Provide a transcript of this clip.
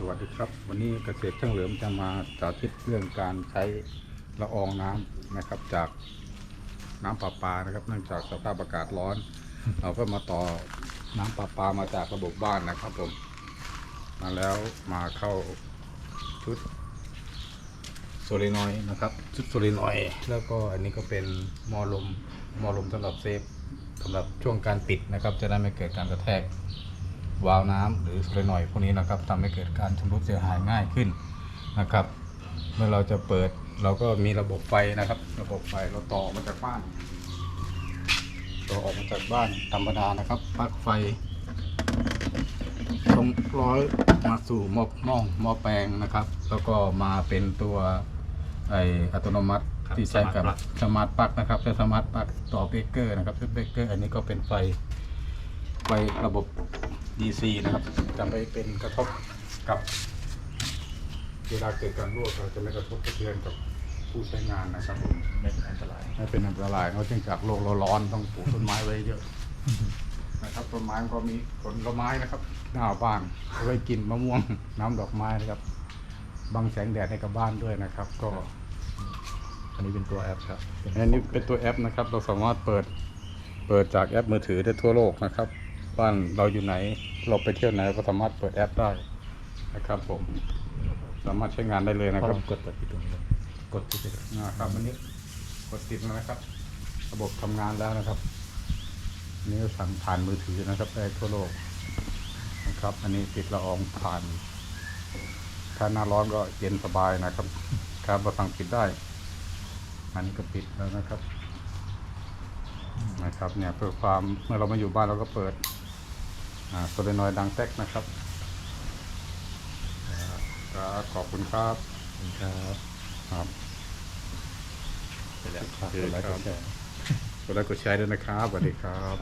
สวัสดีครับ วันนี้เกษตรช่างเหลิมจะมาสาธิตเรื่องการใช้ละอองน้ำนะครับ จากน้ำประปานะครับ เนื่องจากสภาพอากาศร้อน เราก็มาต่อน้ำประปามาจากระบบบ้านนะครับผมมาแล้วมาเข้าชุดโซลินอยด์นะครับ ชุดโซลินอยด์แล้วก็อันนี้ก็เป็นหมอลมหมอลมสำหรับเซฟสำหรับช่วงการปิดนะครับ จะได้ไม่เกิดการกระแทก วาล์วน้ำหรือโซเลนอยด์พวกนี้นะครับทำให้เกิดการชำรุดเสียหายง่ายขึ้นนะครับ เมื่อเราจะเปิดเราก็มีระบบไฟนะครับ ระบบไฟเราต่อมาจากบ้านต่อออกมาจากบ้านธรรมดานะครับปลั๊กไฟตรงร้อยมาสู่หม้อหม้อหม้อแปลงนะครับ แล้วก็มาเป็นตัวไออัตโนมัติครับที่ใช้กับสมาร์ทปลั๊กสมาร์ทปลั๊กนะครับใช้สมาร์ทปลั๊กต่อเบรกเกอร์นะครับซึ่งเบรกเกอร์อันนี้ก็เป็นไฟไฟระบบ DC นะครับจะไม่เป็นกระทบกับเวลาเกิดการรั่วเราจะไม่กระทบกระเทือนกับผู้ใช้งานนะครับผมไม่เป็นอันตรายไม่เป็นอันตรายเพราะเนื่องจากโลกเราร้อนต้องปลูกต้นไม้ไว้เยอะนะครับต้นไม้มันก็มีผลไม้นะครับ หน้าบ้านเอาไว้กินมะม่วงน้ำดอกไม้นะครับบังแสงแดดให้กับบ้านด้วยนะครับ ก็อันนี้เป็นตัวแอปครับเป็อันนี้เป็นตัวแอปนะครับ เราสามารถเปิดเปิดจากแอปมือถือได้ทั่วโลกนะครับ บ้านเราอยู่ไหน เราไปเที่ยวไหนก็สามารถเปิดแอปได้นะครับผม สามารถใช้งานได้เลยนะพอครัลบองกดเปิดปิดตรงนี้เลยกดที่จะนะครับอันนี้กดติดแล้วนะครับ ระบบทำงานแล้วนะครับอันนี้สั่งผ่านมือถือนะครับได้ทั่วโลกนะครับ อันนี้ติดละอองผ่าน ถ้าหน้าร้อนก็เย็นสบายนะครับ ครับเราสั่งปิดได้ อันนี้ก็ปิดแล้วนะครับนะครับเนี่ยเพื่อความเมื่อเรามาอยู่บ้านเราก็เปิดอ่า โซเลนอยด์ดังแท็กนะครับครับขอบคุณครับครับครับเสร็จแล้วกดไลค์กดแชร์กดไลค์กดแชร์ด้วยนะครับสวัสดีครับ